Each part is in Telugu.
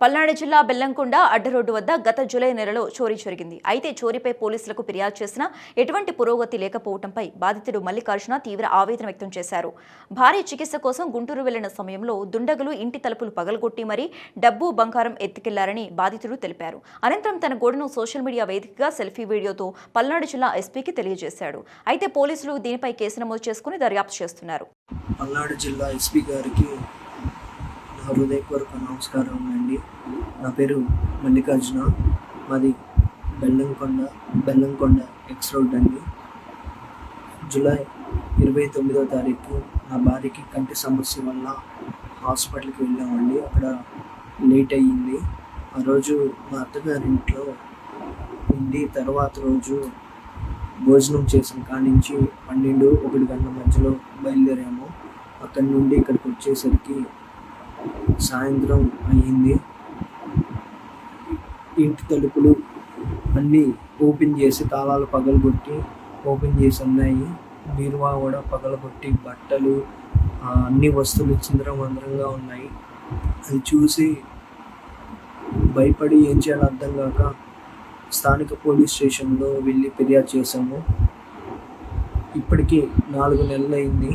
పల్నాడు జిల్లా బెల్లంకొండ అడ్డరోడ్డు వద్ద గత జూలై నెలలో చోరీ జరిగింది. అయితే చోరీపై పోలీసులకు ఫిర్యాదు చేసినా ఎటువంటి పురోగతి లేకపోవడంపై బాధితుడు మల్లికార్జున తీవ్ర ఆవేదన వ్యక్తం చేశారు. భారీ చికిత్స కోసం గుంటూరు వెళ్ళిన సమయంలో దుండగులు ఇంటి తలుపులు పగలగొట్టి మరీ డబ్బు బంగారం ఎత్తుకెళ్ళారని బాధితుడు తెలిపారు. అనంతరం తన గోడను సోషల్ మీడియా వేదికగా సెల్ఫీ వీడియోతో పల్నాడు జిల్లా ఎస్పీకి తెలియజేశాడు. అయితే పోలీసులు దీనిపై కేసు నమోదు చేసుకుని దర్యాప్తు చేస్తున్నారు. పల్నాడు జిల్లా ఎస్పీ గారికి హృదయపూర్వక నమస్కారం అండి. నా పేరు మల్లికార్జున. మాది బెల్లంకొండ బెల్లంకొండ ఎక్స్ రోడ్ అండి. జూలై ఇరవై తొమ్మిదో తారీఖు నా భార్యకి కంటి సమస్య వల్ల హాస్పిటల్కి వెళ్ళామండి. అక్కడ లేట్ అయ్యింది. ఆ రోజు మా అత్తగారింట్లో ఉండి తర్వాత రోజు భోజనం చేసిన కానించి నుంచి పన్నెండు ఒకటి గంటల మధ్యలో బయలుదేరాము. అక్కడి నుండి ఇక్కడికి వచ్చేసరికి సాయంత్రం అయ్యింది. ఇంటి తలుపులు అన్నీ ఓపెన్ చేసి తాళాలు పగలగొట్టి ఓపెన్ చేసి ఉన్నాయి. బీరువా కూడా పగలగొట్టి బట్టలు అన్ని వస్తువులు చిందరవందరంగా ఉన్నాయి. అది చూసి భయపడి ఏం చేయాలో అర్థం కాక స్థానిక పోలీస్ స్టేషన్లో వెళ్ళి ఫిర్యాదు చేశాము. ఇప్పటికీ నాలుగు నెలలు అయింది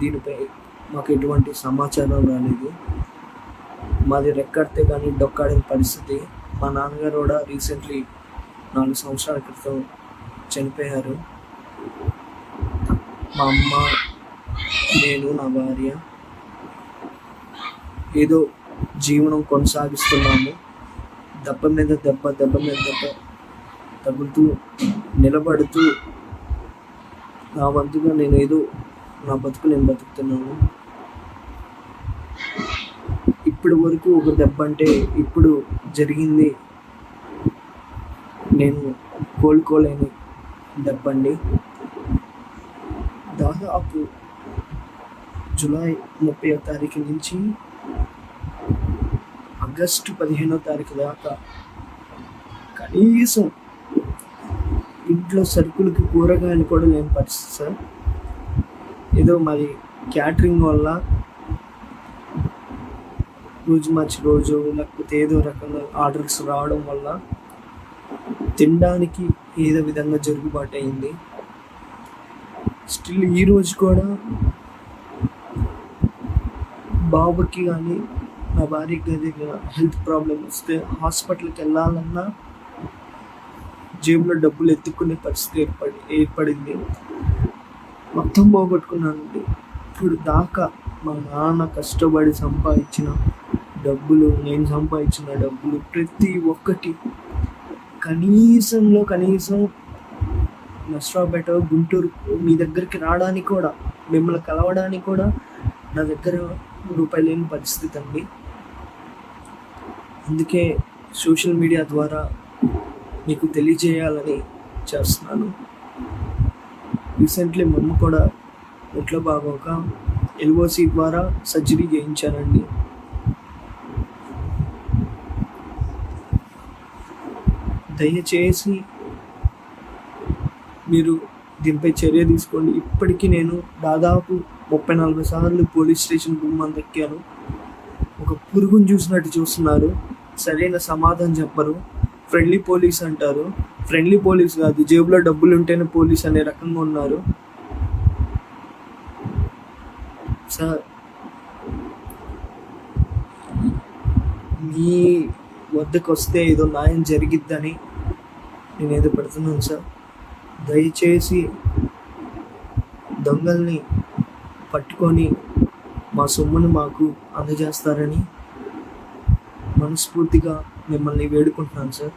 దీనిపై మాకు ఎటువంటి సమాచారం రాలేదు. మాది రెక్కడితే కానీ డొక్కాడిన పరిస్థితి. మా నాన్నగారు కూడా రీసెంట్లీ నాలుగు సంవత్సరాల క్రితం చనిపోయారు. మా అమ్మ నేను నా భార్య ఏదో జీవనం కొనసాగిస్తున్నాము. దెబ్బ మీద దెబ్బ దెబ్బ మీద దెబ్బ తగులుతూ నిలబడుతూ నా వంతుగా నేను ఏదో నా బతుకు నేను బతుకుతున్నాను. ఇప్పటి వరకు ఒక దెబ్బ అంటే ఇప్పుడు జరిగింది. నేను కోలుకోలేని దెబ్బ అండి. దాదాపు జూలై ముప్పై తారీఖు నుంచి ఆగస్టు పదిహేనో తారీఖు దాకా కనీసం ఇంట్లో సరుకులకి కూరగాయలు కూడా లేని పరిస్థితి సార్. ఏదో మరి క్యాటరింగ్ వల్ల రోజు మార్చి రోజు లేకపోతే ఏదో రకంగా ఆర్డర్స్ రావడం వల్ల తినడానికి ఏదో విధంగా జరుగుబాటు అయింది. స్టిల్ ఈ రోజు కూడా బాబుకి కానీ నా భార్యకి కానీ హెల్త్ ప్రాబ్లం వస్తే హాస్పిటల్కి వెళ్ళాలన్నా జేబులో డబ్బులు ఎత్తుకునే పరిస్థితి ఏర్పడి ఏర్పడింది. మొత్తం పోగొట్టుకున్నానండి. ఇప్పుడు దాకా మా నాన్న కష్టపడి సంపాదించిన డబ్బులు నేను సంపాదించిన డబ్బులు ప్రతి ఒక్కటి కనీసంలో కనీసం నష్టపేట గుంటూరు మీ దగ్గరికి రావడానికి కూడా మిమ్మల్ని కలవడానికి కూడా నా దగ్గర రూపాయలు లేని పరిస్థితి అండి. అందుకే సోషల్ మీడియా ద్వారా మీకు తెలియజేయాలని చేస్తున్నాను. రీసెంట్లీ మా అమ్మ కూడా ఒంట్లో బాగోక ఎల్ఓసి ద్వారా సర్జరీ చేయించానండి. దయచేసి మీరు దీనిపై చర్య తీసుకోండి. ఇప్పటికీ నేను దాదాపు ముప్పై నలభై సార్లు పోలీస్ స్టేషన్ గుమ్మం దక్కాను ఒక పురుగును చూసినట్టు చూస్తున్నారు. సరైన సమాధానం చెప్పరు. ఫ్రెండ్లీ పోలీస్ అంటారు. ఫ్రెండ్లీ పోలీస్ కాదు జేబులో డబ్బులు ఉంటేనే పోలీస్ అనే రకంగా ఉన్నారు. సార్ మీ వద్దకు వస్తే ఏదో న్యాయం జరిగిద్దని నేను ఏదో పెడుతున్నాను సార్. దయచేసి దొంగల్ని పట్టుకొని మా సొమ్మును మాకు అందజేస్తారని మనస్ఫూర్తిగా మిమ్మల్ని వేడుకుంటున్నాను సార్.